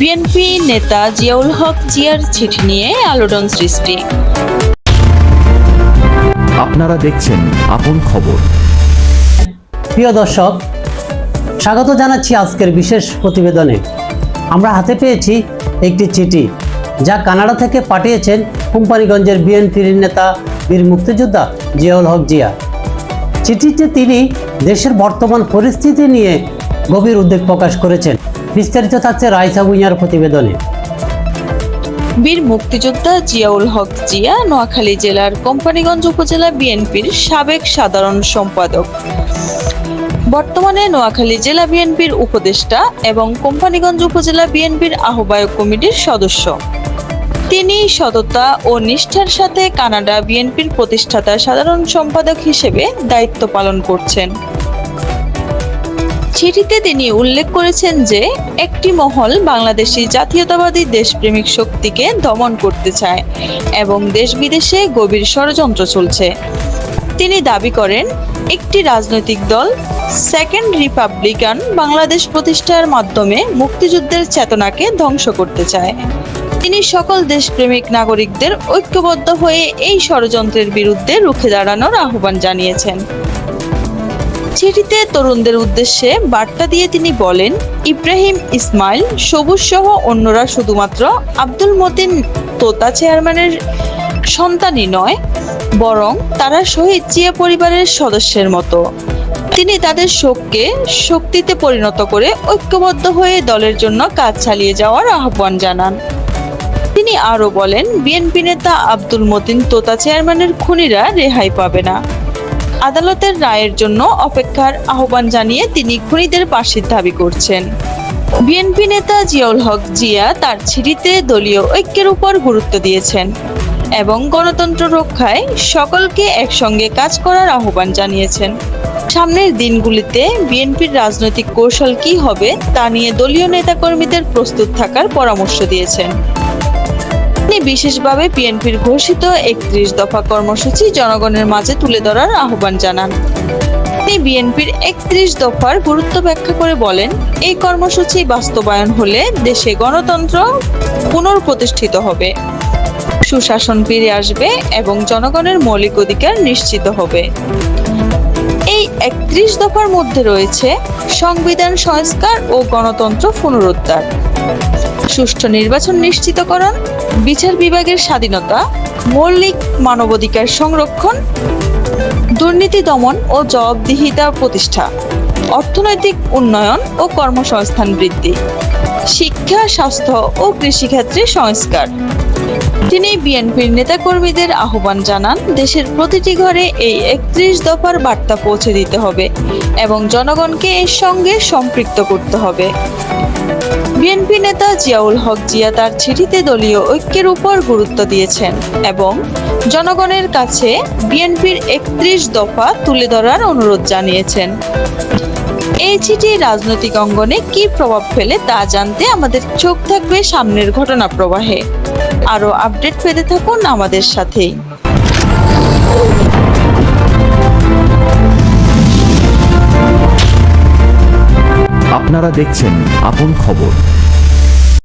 BNP নেতা জিয়াউল হক জিয়ার চিঠি নিয়ে আলোড়ন সৃষ্টি। আপনারা দেখছেন আপন খবর। প্রিয় দর্শক স্বাগত জানাচ্ছি আজকের বিশেষ প্রতিবেদনে। আমরা হাতে পেয়েছি একটি চিঠি যা কানাডা থেকে পাঠিয়েছেন কোম্পানিগঞ্জের বিএনপির নেতা বীর মুক্তিযোদ্ধা জিয়াউল হক জিয়া। চিঠিতে তিনি দেশের বর্তমান পরিস্থিতি নিয়ে গভীর উদ্বেগ প্রকাশ করেছেন। বিস্তারিত থাকছে রায়সা ভুঁইয়ার প্রতিবেদনে। বীর মুক্তিযোদ্ধা জিয়াউল হক জিয়া নোয়াখালী জেলার কোম্পানিগঞ্জ উপজেলা বিএনপির সাবেক সাধারণ সম্পাদক। বর্তমানে নোয়াখালী জেলা বিএনপির উপদেষ্টা এবং কোম্পানিগঞ্জ উপজেলা বিএনপির আহ্বায়ক কমিটির সদস্য। তিনি সততা ও নিষ্ঠার সাথে কানাডা বিএনপির প্রতিষ্ঠাতা সাধারণ সম্পাদক হিসেবে দায়িত্ব পালন করছেন। চিঠিতে তিনি উল্লেখ করেছেন যে, একটি মহল বাংলাদেশি জাতীয়তাবাদী দেশপ্রেমিক শক্তিকে দমন করতে চায় এবং দেশ বিদেশে গভীর ষড়যন্ত্র চলছে। তিনি দাবি করেন, একটি রাজনৈতিক দল, সেকেন্ড রিপাবলিকান বাংলাদেশ প্রতিষ্ঠার মাধ্যমে মুক্তিযুদ্ধের চেতনাকে ধ্বংস করতে চায়। তিনি সকল দেশপ্রেমিক নাগরিকদের ঐক্যবদ্ধ হয়ে এই ষড়যন্ত্রের বিরুদ্ধে রুখে দাঁড়ানোর আহ্বান জানিয়েছেন। চিঠিতে তরুণদের উদ্দেশ্যে বার্তা দিয়ে তিনি বলেন, ইব্রাহিম ইসমাইল, সবুজ সহ অন্যরা শুধুমাত্র আব্দুল মতিন তোতা চেয়ারম্যানের সন্তানই নয়, বরং তারা শহীদ জিয়া পরিবারের সদস্যের মতো। তিনি তাদের শোককে শক্তিতে পরিণত করে ঐক্যবদ্ধ হয়ে দলের জন্য কাজ চালিয়ে যাওয়ার আহ্বান জানান। তিনি আরও বলেন, বিএনপি নেতা আব্দুল মতিন তোতা চেয়ারম্যানের খুনিরা রেহাই পাবে না। আদালতের রায়ের জন্য অপেক্ষার আহ্বান জানিয়ে তিনি খুনিদের ফাঁসির দাবি করছেন। বিএনপি নেতা জিয়াউল হক জিয়া তার চিঠিতে দলীয় ঐক্যের উপর গুরুত্ব দিয়েছেন এবং গণতন্ত্র রক্ষায় সকলকে একসঙ্গে কাজ করার আহ্বান জানিয়েছেন। সামনের দিনগুলিতে বিএনপির রাজনৈতিক কৌশল কী হবে তা নিয়ে দলীয় নেতাকর্মীদের প্রস্তুত থাকার পরামর্শ দিয়েছেন। তিনি বিশেষভাবে বিএনপির ঘোষিত একত্রিশ দফা কর্মসূচি জনগণের মাঝে তুলে ধরার আহ্বান জানান। তিনি বিএনপির একত্রিশ দফার গুরুত্ব ব্যাখ্যা করে বলেন, এই কর্মসূচি বাস্তবায়ন হলে দেশে গণতন্ত্র পুনঃপ্রতিষ্ঠিত হবে, সুশাসন ফিরে আসবে এবং জনগণের মৌলিক অধিকার নিশ্চিত হবে। এই একত্রিশ দফার মধ্যে রয়েছে সংবিধান সংস্কার ও গণতন্ত্র পুনরুদ্ধার। সুষ্ঠু নির্বাচন নিশ্চিতকরণ বিচার বিভাগের স্বাধীনতা, মৌলিক মানবাধিকার সংরক্ষণ, দুর্নীতি দমন ও জবাবদিহিতা প্রতিষ্ঠা, অর্থনৈতিক উন্নয়ন ও কর্মসংস্থান বৃদ্ধি, শিক্ষা, স্বাস্থ্য ও কৃষিক্ষেত্রে সংস্কার। তিনি বিএনপির নেতাকর্মীদের আহ্বান জানান, দেশের প্রতিটি ঘরে এই একত্রিশ দফার বার্তা পৌঁছে দিতে হবে এবং জনগণকে এর সঙ্গে সম্পৃক্ত করতে হবে। বিএনপি নেতা জিয়াউল হক জিয়া তার চিঠিতে দলীয় ঐক্যের উপর গুরুত্ব দিয়েছেন এবং জনগণের কাছে বিএনপির একত্রিশ দফা তুলে ধরার অনুরোধ জানিয়েছেন। এই রাজনৈতিক অঙ্গনে কি প্রভাব ফেলে তা জানতে আমাদের চোখ থাকবে সামনের ঘটনা প্রবাহে। আরও আপডেট পেতে থাকুন আমাদের সাথেই। আপনারা দেখছেন আপন খবর।